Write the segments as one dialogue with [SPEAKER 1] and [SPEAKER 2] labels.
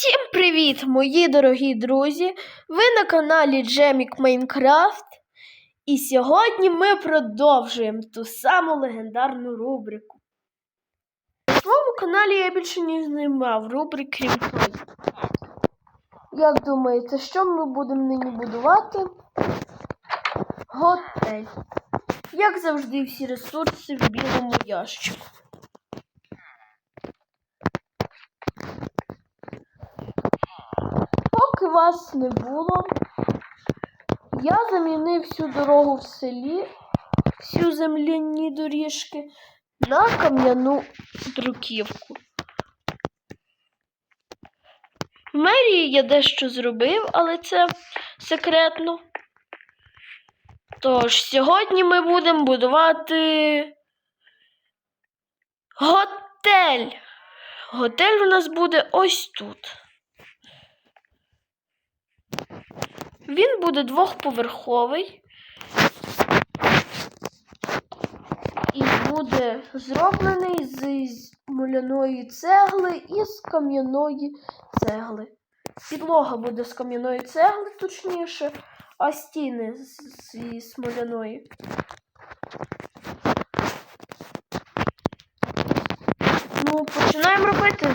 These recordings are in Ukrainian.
[SPEAKER 1] Всім привіт, мої дорогі друзі! Ви на каналі Джемік Майнкрафт. І сьогодні ми продовжуємо ту саму легендарну рубрику. На своєму каналі я більше не знімав рубрик крім тої. Як думаєте, що ми будемо нині будувати? Готель. Як завжди, всі ресурси в білому ящику. Поки вас не було, я замінив всю дорогу в селі, всю земляні доріжки на кам'яну друківку. В мерії я дещо зробив, але це секретно. Тож, сьогодні ми будемо будувати готель. Готель у нас буде ось тут. Він буде двохповерховий і буде зроблений з муляної цегли і з кам'яної цегли. Підлога буде з кам'яної цегли, точніше, а стіни зі смоляної. Ну, починаємо робити.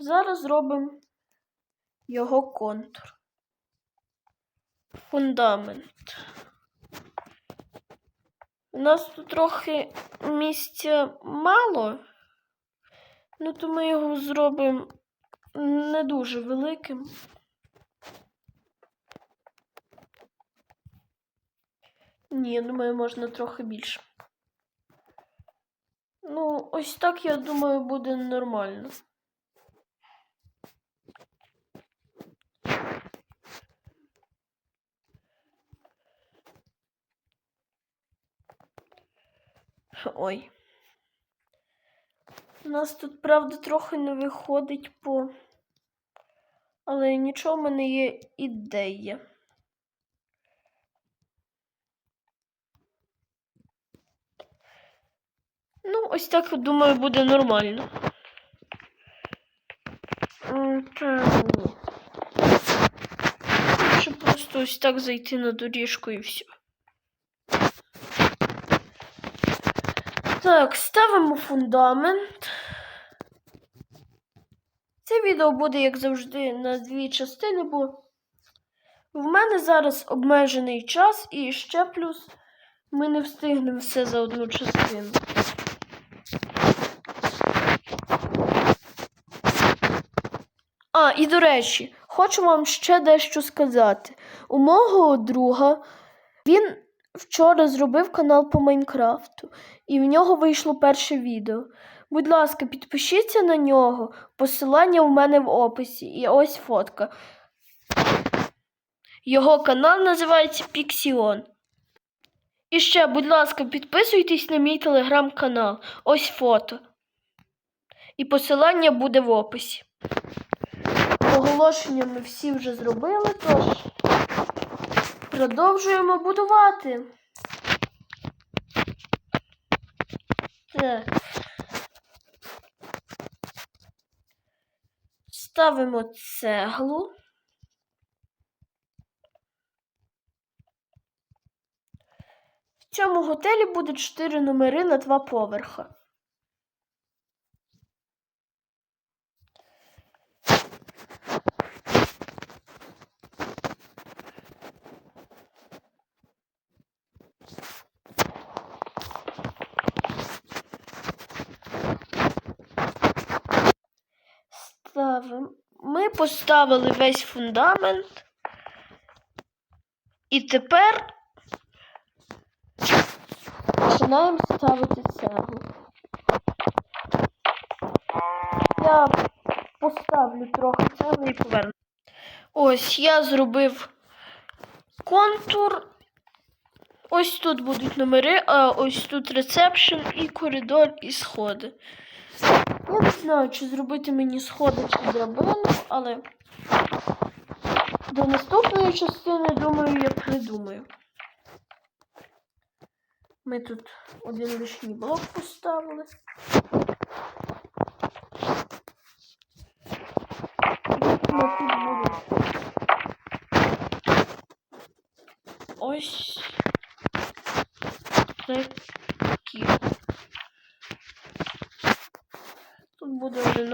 [SPEAKER 1] Зараз зробимо його контур. Фундамент. У нас тут трохи місця мало, ну то ми його зробимо не дуже великим. Ні, думаю, можна трохи більше. Ну, ось так, я думаю, буде нормально. Ой. У нас тут, правда, трохи не виходить по. Але нічого, в мене є ідея. Ну, ось так, думаю, буде нормально. Та ні. Просто ось так зайти на доріжку і все. Так, ставимо фундамент. Це відео буде, як завжди, на дві частини, бо в мене зараз обмежений час і ще плюс ми не встигнемо все за одну частину. А, і до речі, хочу вам ще дещо сказати. У мого друга він вчора зробив канал по Майнкрафту, і в нього вийшло перше відео. Будь ласка, підпишіться на нього. Посилання у мене в описі. І ось фотка. Його канал називається Піксіон. І ще, будь ласка, підписуйтесь на мій телеграм-канал. Ось фото. І посилання буде в описі. Оголошення ми всі вже зробили, тож продовжуємо будувати. Так. Ставимо цеглу. В цьому готелі буде 4 номери на 2 поверха. Ставимо. Ми поставили весь фундамент. І тепер починаємо ставити цеглу. Я поставлю трохи цегли і поверну. Ось я зробив контур. Ось тут будуть номери, а ось тут ресепшн і коридор і сходи. Не знаю, чи зробити мені сходи чи драбину, але до наступної частини, думаю, я придумаю. Ми тут один лишній блок поставили.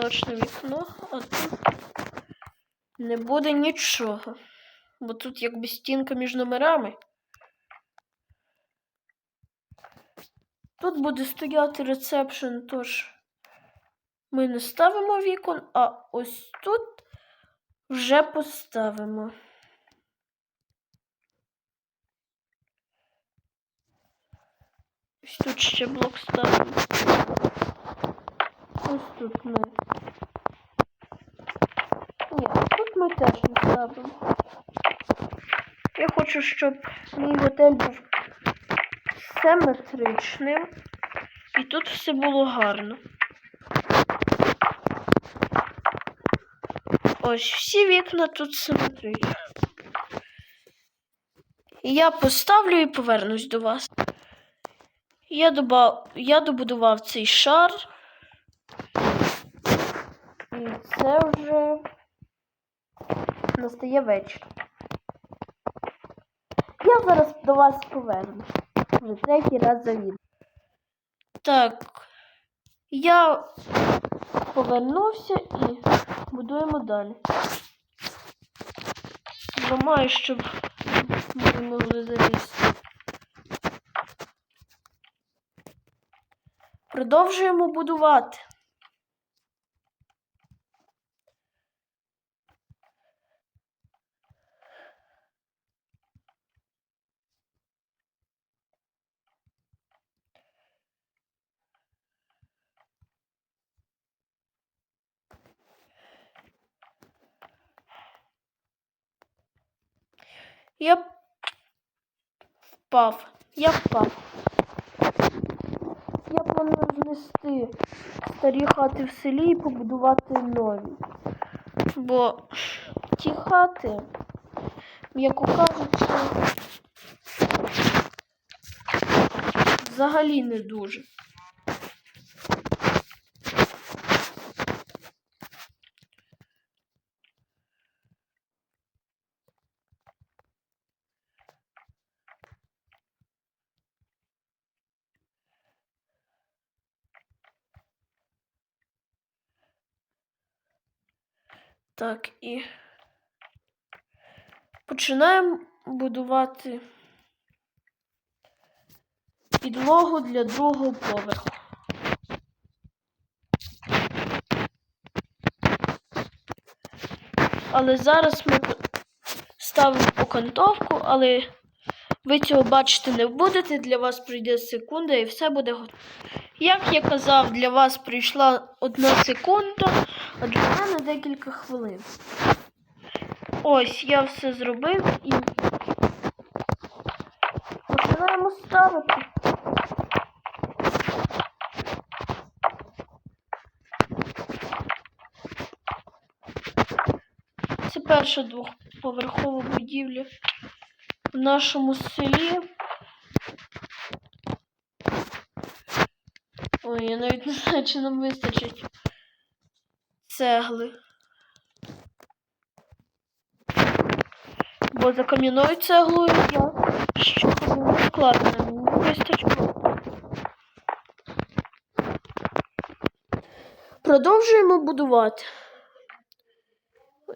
[SPEAKER 1] Одиночне вікно, а тут не буде нічого. Бо тут якби стінка між номерами. Тут буде стояти ресепшн, тож ми не ставимо вікон, а ось тут вже поставимо. Ось тут ще блок ставимо. Ось тут ми. Ні, тут ми теж не ставимо. Я хочу, щоб мій готель був симетричним. І тут все було гарно. Ось всі вікна тут симетричні. Я поставлю і повернусь до вас. Я, добав... я добудував цей шар. І це вже настає вечір. Я зараз до вас поверну. Вже третій раз за відео. Так, я повернувся і будуємо далі. Зламаю, щоб ми могли залізти. Продовжуємо будувати. Я впав. Я впав. Я планую знести старі хати в селі і побудувати нові. Бо ті хати, м'яко кажучи, взагалі не дуже. Так, і починаємо будувати підлогу для другого поверху. Але зараз ми ставимо окантовку, але ви цього бачити не будете. Для вас прийде секунда і все буде готово. Як я казав, для вас прийшла одна секунда, а для мене декілька хвилин. Ось я все зробив і починаємо ставити. Це перша двохповерхова будівля в нашому селі. Ой, я навіть не знаю, чи нам вистачить цегли. Бо за кам'яною цеглою я що ходила складно, мені. Продовжуємо будувати.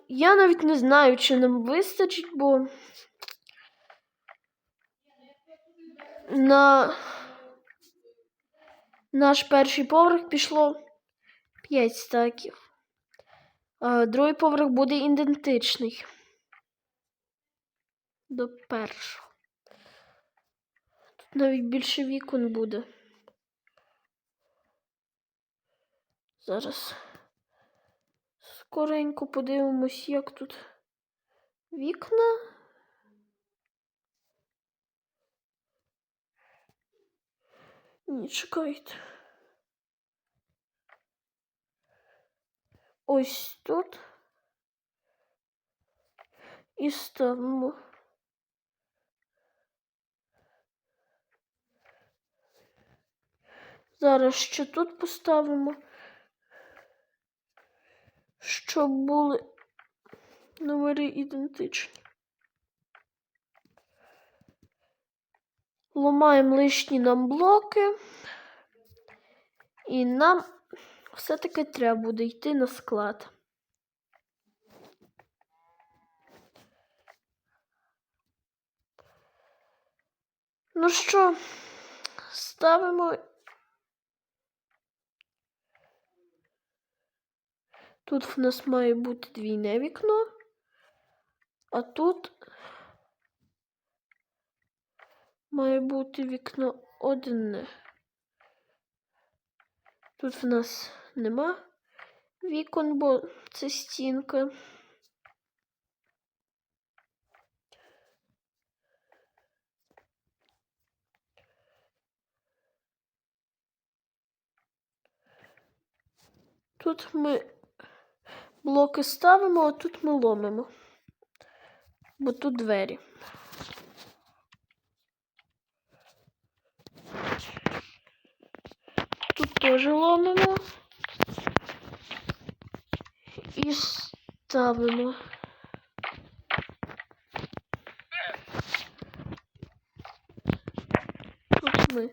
[SPEAKER 1] Я навіть не знаю, чи нам вистачить, бо на наш перший поверх пішло 5 стаків. А другий поверх буде ідентичний до першого. Тут навіть більше вікон буде. Зараз скоренько подивимось, як тут вікна. Ні, чекайте. Ось тут. І ставимо. Зараз ще тут поставимо, щоб були номери ідентичні. Ломаємо лишні нам блоки. І нам Все-таки треба буде йти на склад. Ну що, ставимо. Тут в нас має бути двійне вікно, а тут має бути вікно одне. Тут в нас нема вікон, бо це стінка. Тут ми блоки ставимо, а тут ми ломимо. Бо тут двері. Тут теж ломимо. І ставимо. Тут ми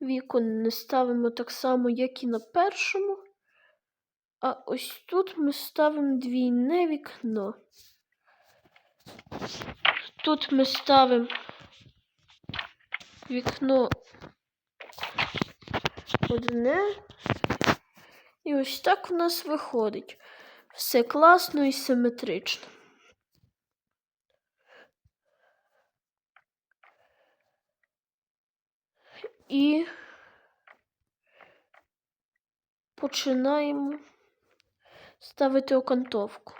[SPEAKER 1] вікон не ставимо так само, як і на першому. А ось тут ми ставимо двійне вікно. Тут ми ставимо вікно одне. І ось так у нас виходить. Все класно і симетрично. І починаємо ставити окантовку.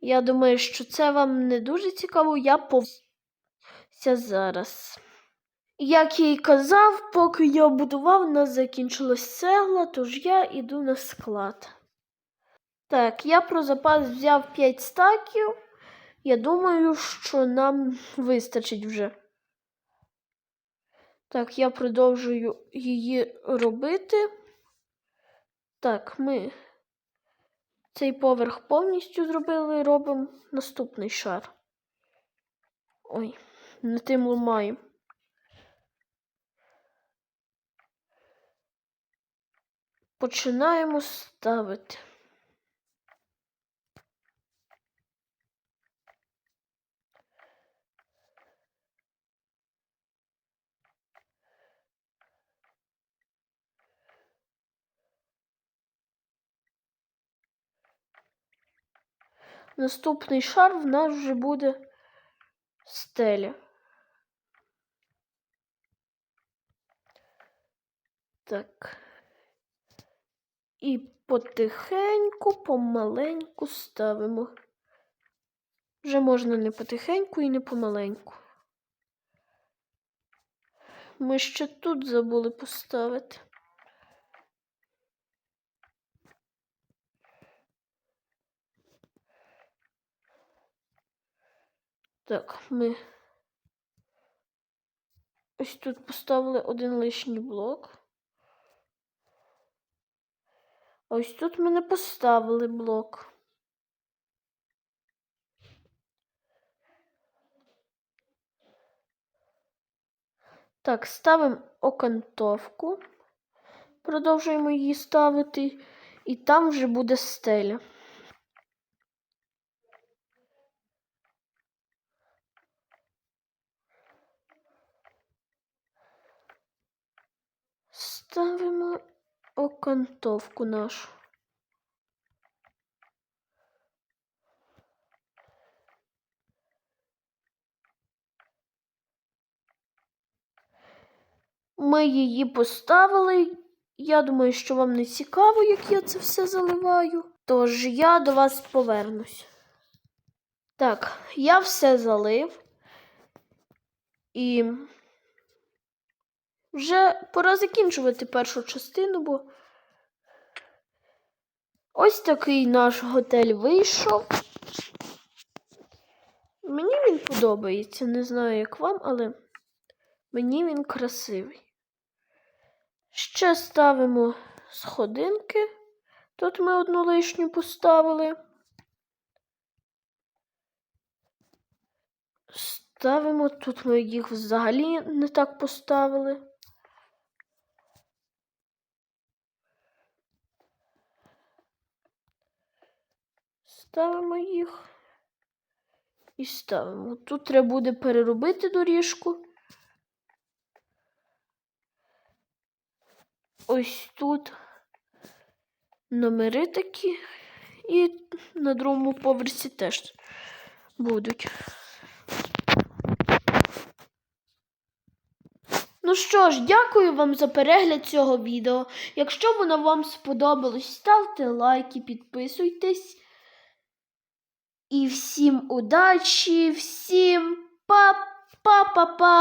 [SPEAKER 1] Я думаю, що це вам не дуже цікаво, я повся зараз. Як я й казав, поки я будував, у нас закінчилась цегла, тож я йду на склад. Так, я про запас взяв 5 стаків. Я думаю, що нам вистачить вже. Так, я продовжую її робити. Так, ми цей поверх повністю зробили, робимо наступний шар. Ой, не тим ламаємо. Починаємо ставити. Наступний шар в нас вже буде стеля. Так. І потихеньку, помаленьку ставимо. Вже можна не потихеньку і не помаленьку. Ми ще тут забули поставити. Так, ми ось тут поставили один лишній блок. А ось тут ми не поставили блок. Так, ставимо окантовку. Продовжуємо її ставити, і там вже буде стеля. Ставимо окантовку нашу. Ми її поставили. Я думаю, що вам не цікаво, як я це все заливаю. Тож я до вас повернусь. Так, я все залив. І вже пора закінчувати першу частину, бо ось такий наш готель вийшов. Мені він подобається. Не знаю, як вам, але мені він красивий. Ще ставимо сходинки. Тут ми одну лишню поставили. Ставимо, тут ми їх взагалі не так поставили. Ставимо їх. І ставимо. Тут треба буде переробити доріжку. Ось тут номери такі. І на другому поверсі теж будуть. Ну що ж, дякую вам за перегляд цього відео. Якщо воно вам сподобалось, ставте лайки, підписуйтесь. І всім удачі, всім па-па-па-па!